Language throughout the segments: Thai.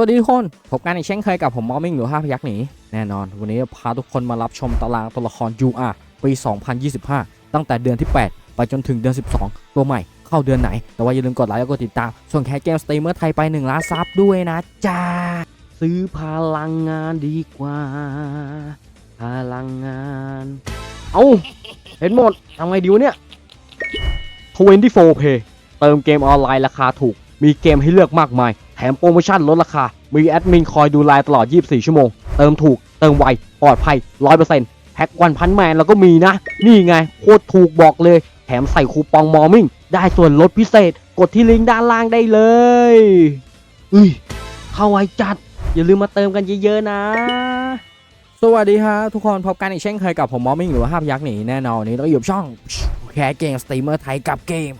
วัสดีทุกคน พบกันอีกเช่นเคยกับผมมอมมิ่งหรือห้าพยักหนีแน่นอน วันนี้พาทุกคนมารับชมตารางตัวละคร UR ปี 2025 ตั้งแต่เดือนที่ 8 ไปจนถึงเดือน 12 ตัวใหม่เข้าเดือนไหน แต่ว่าอย่าลืมกดไลค์แล้วกดติดตาม ส่วนแคสเกมสตรีมเมอร์ไทยไป1ล้านซับด้วยนะจ้า ซื้อพลังงานดีกว่า พลังงาน เอาเห็นหมดทำไงดีวะเนี่ย24 Pay เติมเกมออนไลน์ราคาถูก มีเกมให้เลือกมากมาย แถมโปรโมชั่นลดราคา มีแอดมินคอยดูไลน์ตลอด 24 ชั่วโมง เติมถูก เติมไว ปลอดภัย 100%แพ็กวันพันแมนแล้วก็มีนะ นี่ไง โคตรถูกบอกเลย แถมใส่คูปองมอร์มิ่ง ได้ส่วนลดพิเศษ กดที่ลิงก์ด้านล่างได้เลยอุ้ยเข้าไวจัด อย่าลืมมาเติมกันเยอะๆนะสวัสดีฮะทุกคนพบกันอีกเช่นเคยกับผมมอมมิ่งหรือว่าห้าพยักษ์หนีแน่นอนวันนี้เราอยู่กับช่องแคสเกมสตรีมเมอร์ไทยกับเกม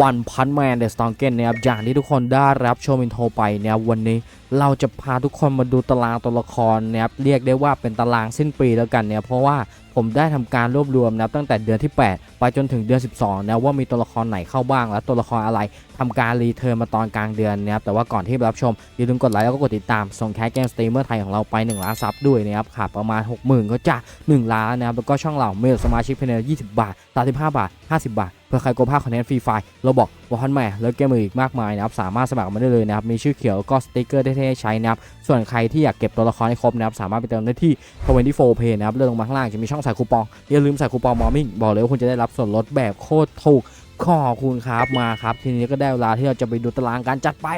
วันพันแมนเดสตองเกนนะครับอย่างที่ทุกคนได้รับชมอินโทรไปเนี่ยวันนี้เราจะพาทุกคนมาดูตารางตัวละครนะครับเรียกได้ว่าเป็นตารางสิ้นปีแล้วกันเนี่ยเพราะว่าผมได้ทำการรวบรวมนะครับตั้งแต่เดือนที่ 8 ไปจนถึงเดือน 12นะว่ามีตัวละครไหนเข้าบ้าง และตัวละครอะไรทำการรีเทิร์นมาตอนกลางเดือนนะครับแต่ว่าก่อนที่รับชมอย่าลืมกดไลค์แล้วก็กดติดตามส่งแคสเกมสตรีมเมอร์ไทยของเราไป1ล้านซับด้วยนะครับขาดประมาณ 60,000 ก็จะ1ล้านนะครับแล้วก็ช่องเราเมลสมาชิกเพียง20 บาท 35 บาท 50 บาทเพื่อใครโกภาคคอนเทนต์ฟรีไฟล์เราบอกวอลฮันแม่แล้วเกมอื่นอีกมากมายนะครับสามารถสมัครมาได้เลยนะครับมีชื่อเขียวก็สติกเกอร์ได้ให้ใช้นะครับส่วนใครที่อยากเก็บตัวละครให้ครบนะครับสามารถไปเติมได้ที่24 Pay นะครับเลื่อนลงมาข้างล่างจะมีช่องใส่คูปองอย่าลืมใส่คูปองมอร์มิ่งบอกเลยว่าคุณจะได้รับส่วนลดแบบโคตรถูกขอบคุณครับมาครับทีนี้ก็ได้เวลาที่เราจะไปดูตารางการจัดไป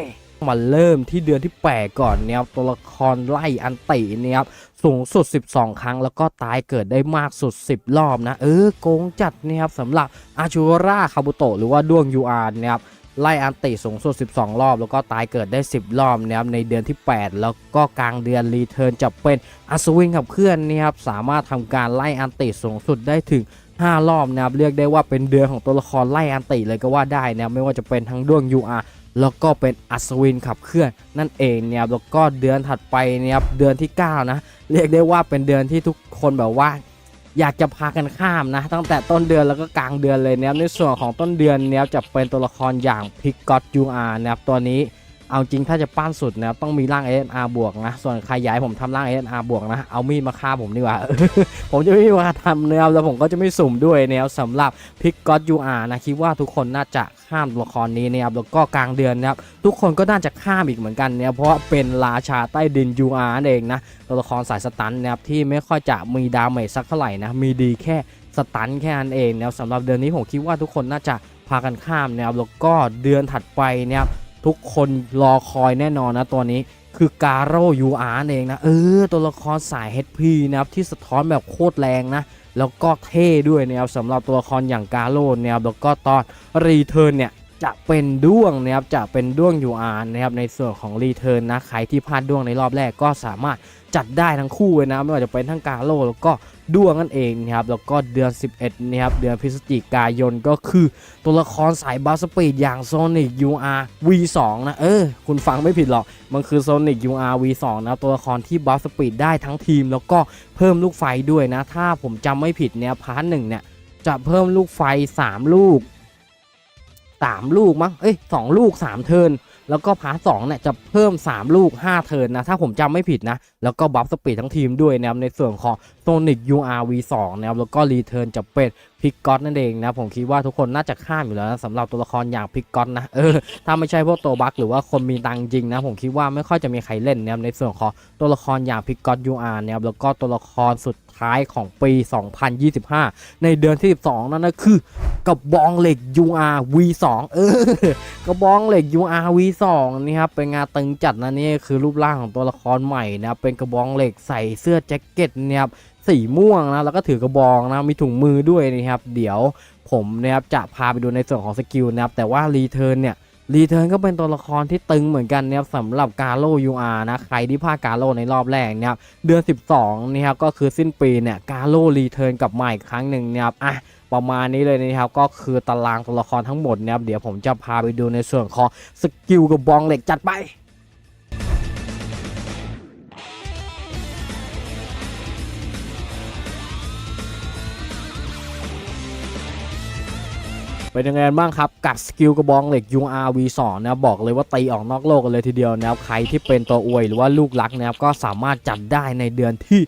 มาเริ่มที่เดือนที่8ก่อนเนี่ยตัวละครไล่อันติเนี่ยครับสูงสุด 12 ครั้งแล้วก็ตายเกิดได้มากสุด 10 รอบนะ เออโกงจัดเนี่ยครับสำหรับอาชูราคาบุโตหรือว่าด้วง UR เนี่ยครับ ไล่อันติสูงสุด 12 รอบ แล้วก็ตายเกิดได้ 10 รอบนะครับในเดือนที่ 8 แล้วก็กลางเดือนรีเทิร์นจะเป็นอัศวินกับเพื่อนนี่ครับสามารถทำการไล่อันติสูงสุดได้ถึง 5 รอบนะครับเรียกได้ว่าเป็นเดือนของตัวละครไล่อันติเลยก็ว่าได้นะครับไม่ว่าจะเป็นทั้งด้วง UR แล้วก็เป็นอัศวินขับเคลื่อนนั่นเองเนี่ยแล้วก็เดือนถัดไปเนี่ยครับเดือนที่ 9 นะ เรียกได้ว่าเป็นเดือนที่ทุกคนแบบว่า อยากจะพากันข้ามนะ ตั้งแต่ต้นเดือนแล้วก็กลางเดือนเลยนะครับในส่วนของต้นเดือนเนี่ยจะเป็นตัวละครอย่างพิกกอตยูอาร์นะครับตัวนี้ เอาจริงถ้าจะปั้นสุดนะครับต้องมีร่าง SNR บวกนะ ส่วนใครย้ายผมทำร่าง SNR บวกนะ เอามีดมาฆ่าผมดีกว่า ผมจะไม่มีเวลาทำนะครับแล้วผมก็จะไม่สุ่มด้วยนะครับสำหรับพิกกอตยูอาร์นะคิดว่าทุกคนน่าจะข้ามตัวละครนี้นะครับแล้วก็กลางเดือนนะครับทุกคนก็น่าจะข้ามอีกเหมือนกันเนี่ยเพราะเป็นราชาใต้ดิน UR นั่นเองนะตัวละครสายสตันนะครับที่ไม่ค่อยจะมีดาเมจสักเท่าไหร่นะมีดีแค่สตันแค่นั้นเองนะครับสำหรับเดือนนี้ผมคิดว่าทุกคนน่าจะพากันข้ามนะครับแล้วก็เดือนถัดไปนะครับ ทุกคนรอคอยแน่นอนนะตัวนี้คือการโรยูอาร์เองนะเออตัวละครสาย HP นะครับที่สะท้อนแบบโคตรแรงนะ แล้วก็เท่ด้วยนะครับสำหรับตัวละครอย่างกาโรเนี่ยแล้วก็ตอนรีเทิร์นเนี่ย จะเป็นด้วงนะครับจะเป็นด้วง UR นะครับในส่วนของรีเทิร์นนะใครที่พลาดด้วงในรอบแรกก็สามารถจัดได้ทั้งคู่เลยนะไม่ว่าจะเป็นทั้งกาโลแล้วก็ด้วงนั่นเองนะครับแล้วก็เดือน 11นะครับเดือนพฤศจิกายนก็คือตัวละครสายบาสปีดอย่าง Sonic UR V2 นะเออคุณฟังไม่ผิดหรอก มันคือ Sonic UR V2 นะตัวละครที่บัฟสปีดได้ทั้งทีม แล้วก็เพิ่มลูกไฟด้วยนะ ถ้าผมจำไม่ผิดเนี่ยพาร์ทหนึ่งเนี่ยจะเพิ่มลูกไฟ 3 ลูก สามลูกมั้ง เอ้ยสองลูกสามเทิร์น แล้วก็พาร์ทสองเนี่ยจะเพิ่ม 3 ลูก 5 เทิร์นนะ ถ้าผมจำไม่ผิดนะ แล้วก็บัฟสปีดทั้งทีมด้วยนะครับ ในส่วนของ Sonic UR V2 นะครับ แล้วก็รีเทิร์นจะเป็นพิกกอตนั่นเองนะ ผมคิดว่าทุกคนน่าจะข้ามอยู่แล้วนะสำหรับตัวละครอย่างพิกกอตนะ เออ ถ้าไม่ใช่พวกตัวบัคหรือว่าคนมีตังจริงนะ ผมคิดว่าไม่ค่อยจะมีใครเล่นนะครับ ในส่วนของตัวละครอย่างพิกกอต UR นะครับ แล้วก็ตัวละครสุด ท้ายของปี 2025 ในเดือนที่ 12 นั่นก็คือกระบองเหล็ก UR V2 เออกระบองเหล็ก UR V2 นี่ครับเป็นงานตึงจัดนะนี่คือรูปร่างของตัวละครใหม่นะครับเป็นกระบองเหล็กใส่เสื้อแจ็คเก็ตเนี่ยครับสีม่วงนะแล้วก็ถือกระบองนะมีถุงมือด้วยนะครับ เดี๋ยวผมนะครับจะพาไปดูในส่วนของสกิลนะครับแต่ว่ารีเทิร์นเนี่ย รีเทิร์นก็เป็นตัวละครที่ตึงเหมือนกันนะครับสำหรับกาโล UR นะใครที่พลาดกาโลในรอบแรกเนี่ยครับเดือน 12นี่ครับก็คือสิ้นปีเนี่ยกาโลรีเทิร์นกลับมาอีกครั้งหนึ่งเนี่ยครับอะประมาณนี้เลยนะครับก็คือตารางตัวละครทั้งหมดนะครับเดี๋ยวผมจะพาไปดูในส่วนของสกิลกับบองเหล็กจัดไป เป็นยังไงบ้างครับ กัดสกิลกระบองเหล็ก UR V2 นะบบอกเลยว่าตีออกนอกโลกกันเลยทีเดียวนะครับใครที่เป็นตัวอวยหรือว่าลูกรักนะครับก็สามารถจัดได้ในเดือนที่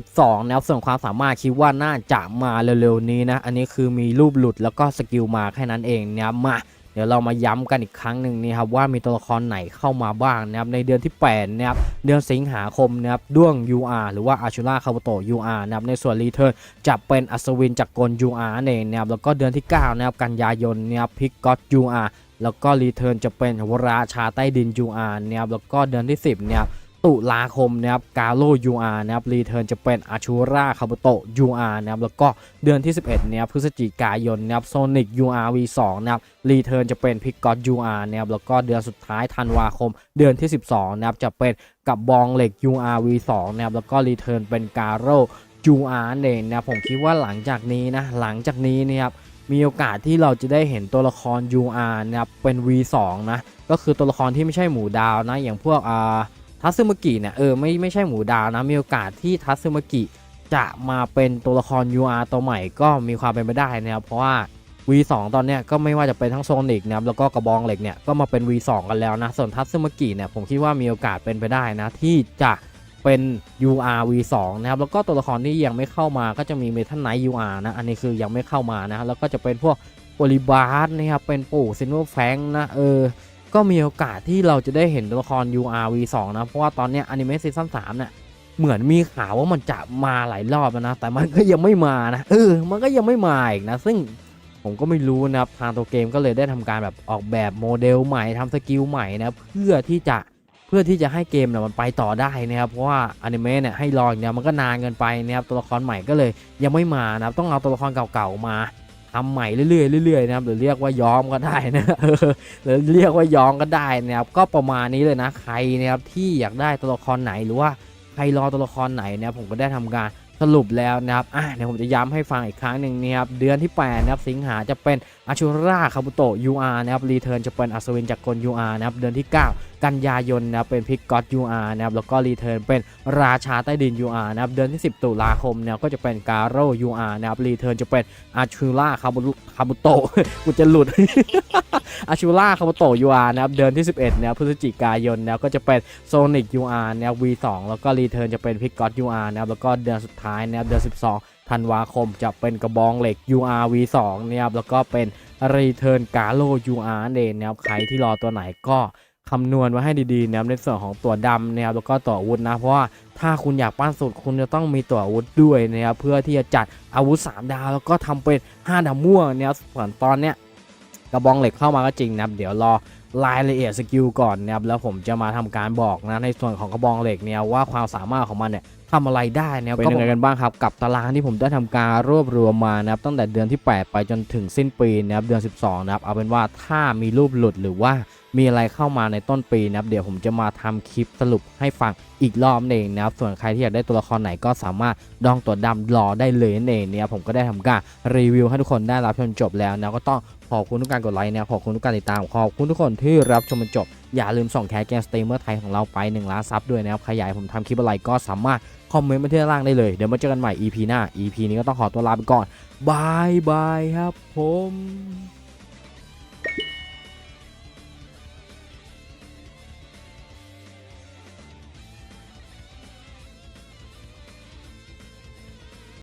12 นะครับส่วนความสามารถคิดว่าน่าจะมาเร็วๆนี้นะ อันนี้คือมีรูปหลุดแล้วก็สกิลมาแค่นั้นเองนะครับมา เดี๋ยวเรามาย้ำกันอีกครั้งหนึ่งนี่ครับว่ามีตัวละครไหนเข้ามาบ้างนะครับในเดือนที่8นะครับเดือนสิงหาคมนะครับด้วง UR หรือว่าอาชูราคาบุโต UR นะครับในส่วนรีเทิร์นจะเป็นอัศวินจากกล UR นั่นเองนะครับแล้วก็เดือนที่9นะครับกันยายนนะครับพิกก็อต UR แล้วก็รีเทิร์นจะเป็นวราชาใต้ดิน UR นะครับแล้วก็เดือนที่ 10เนี่ย ตุลาคมนะครับกาโล UR นะครับรีเทิร์นจะเป็นอาชูราคาบุโต UR นะครับแล้วก็เดือนที่ 11เนี่ยพฤศจิกายนนะครับโซนิก UR V2 นะครับรีเทิร์นจะเป็นพิกก็อต UR นะครับแล้วก็เดือนสุดท้ายธันวาคม เดือนที่ 12นะครับจะเป็นกับบองเหล็ก UR V2 นะครับแล้วก็รีเทิร์นเป็นกาโร UR นั่นเองนะผมคิดว่าหลังจากนี้นะหลังจากนี้เนี่ยครับมีโอกาสที่เราจะได้เห็นตัวละคร UR นะครับเป็น V2 นะก็คือตัวละครที่ไม่ใช่หมูดาวนะอย่างพวกอ่า ทัซึมากิเนี่ยเออไม่ไม่ใช่หมูดาวนะมีโอกาสที่ทัซึมากิจะมาเป็นตัวละคร UR ตัวใหม่ก็มีความเป็นไปได้นะครับเพราะว่า V2 ตอนเนี้ยก็ไม่ว่าจะเป็นทั้งโซนิกนะครับแล้วก็กระบองเหล็กเนี่ยก็มาเป็น V2 กันแล้วนะส่วนทัซึมากิเนี่ยผมคิดว่ามีโอกาสเป็นไปได้นะที่จะเป็น UR V2 นะครับแล้วก็ตัวละครที่ยังไม่เข้ามาก็จะมีเมทัลไนท์ UR นะอันนี้คือยังไม่เข้ามานะแล้วก็จะเป็นพวกโอลิบาร์นะครับเป็นปู่ซินเวอร์แฟงนะเออ ก็มีโอกาสที่เราจะได้เห็นตัวละคร UR V2 นะ เพราะว่าตอนเนี้อนิเมะซีซั่น3เนี่ยเหมือนมีข่าวว่ามันจะมาหลายรอบแล้วนะ แต่มันก็ยังไม่มานะเออมันก็ยังไม่มาอีกนะ ซึ่งผมก็ไม่รู้นะครับทางตัวเกมก็เลยได้ทำการแบบออกแบบโมเดลใหม่ทำสกิลใหม่นะเพื่อที่จะเพื่อที่จะให้เกมเนี่ยมันไปต่อได้นะครับเพราะว่าอนิเมะเนี่ยให้รออย่างเดียวมันก็นานเกินไปนะครับตัวละครใหม่ก็เลยยังไม่มานะครับต้องเอาตัวละครเก่าๆมา ทำใหม่เรื่อยๆเรื่อยๆนะครับหรือเรียกว่าย้อมก็ได้นะเออหรือเรียกว่าย้อมก็ได้นะครับก็ประมาณนี้เลยนะใครนะครับที่อยากได้ตัวละครไหนหรือว่าใครรอตัวละครไหนนะครับผมก็ได้ทำการ สรุปแล้วนะครับอะเดี๋ยวผมจะย้ำให้ฟังอีกครั้งหนึ่งนะครับ เดือนที่8นะครับ สิงหาจะเป็นอาชูราคาบุโตะ UR นะครับ รีเทิร์นจะเป็นอัศวินจากกล UR นะครับ เดือนที่ 9 กันยายนนะครับเป็นพิกก็อต UR นะครับ แล้วก็รีเทิร์นเป็นราชาใต้ดิน UR นะครับ เดือนที่ 10 ตุลาคมเนี่ยก็จะเป็นกาโร UR นะครับ รีเทิร์นจะเป็นอาชูราคาบุคาบุโตะ กูจะหลุด อาชูล่าคาโมโตะ UR นะครับ เดือนที่ 11นะครับพฤศจิกายนนะครับก็จะเป็นโซนิก UR นะครับ V2 แล้วก็รีเทิร์นจะเป็นพิกก็อต UR นะครับ แล้วก็เดือนสุดท้ายนะครับเดือน 12 ธันวาคมจะเป็นกระบองเหล็ก UR V2 นะครับแล้วก็เป็นรีเทิร์นกาโล UR นั่นเองนะครับใครที่รอตัวไหนก็คำนวณไว้ให้ดีๆนะครับในส่วนของตัวดำนะครับแล้วก็ตัวอาวุธนะเพราะว่าถ้าคุณอยากปั้นสุดคุณจะต้องมีตัวอาวุธด้วยนะครับเพื่อที่จะจัดอาวุธ 3 ดาว แล้วก็ทำเป็น 5 ดาวม่วงนะครับส่วนตอนเนี้ยกระบองเหล็กเข้ามาก็จริงนะครับเดี๋ยวรอ รายละเอียดสกิลก่อนนะครับแล้วผมจะมาทำการบอกนะในส่วนของกระบองเหล็กเนี่ยว่าความสามารถของมันเนี่ยทำอะไรได้นะครับเป็นยังไงกันบ้างครับกับตารางที่ผมได้ทำการรวบรวมมานะครับตั้งแต่เดือนที่ 8 ไปจนถึงสิ้นปีนะครับเดือน 12นะครับเอาเป็นว่าถ้ามีรูปหลุดหรือว่า มีอะไรเข้ามาในต้นปีนะครับเดี๋ยวผมจะมาทำคลิปสรุปให้ฟังอีกรอบนั่นเองนะครับส่วนใครที่อยากได้ตัวละครไหนก็สามารถดองตัวดำรอได้เลยนั่นเองเนี่ยผมก็ได้ทำการรีวิวให้ทุกคนได้รับชมจบแล้วนะก็ต้องขอบคุณทุกการกดไลค์นะขอบคุณทุกการติดตามขอบคุณทุกคนที่รับชมจนจบอย่าลืมส่งแคสเกมสตรีมเมอร์ไทยของเราไป1ล้านซับด้วยนะครับใครอยากให้ผมทำคลิปอะไรก็สามารถคอมเมนต์มาที่ด้านล่างได้เลย เดี๋ยวมาเจอกันใหม่ EP หน้า EP นี้ก็ต้องขอตัวลาไปก่อนบายบายครับผม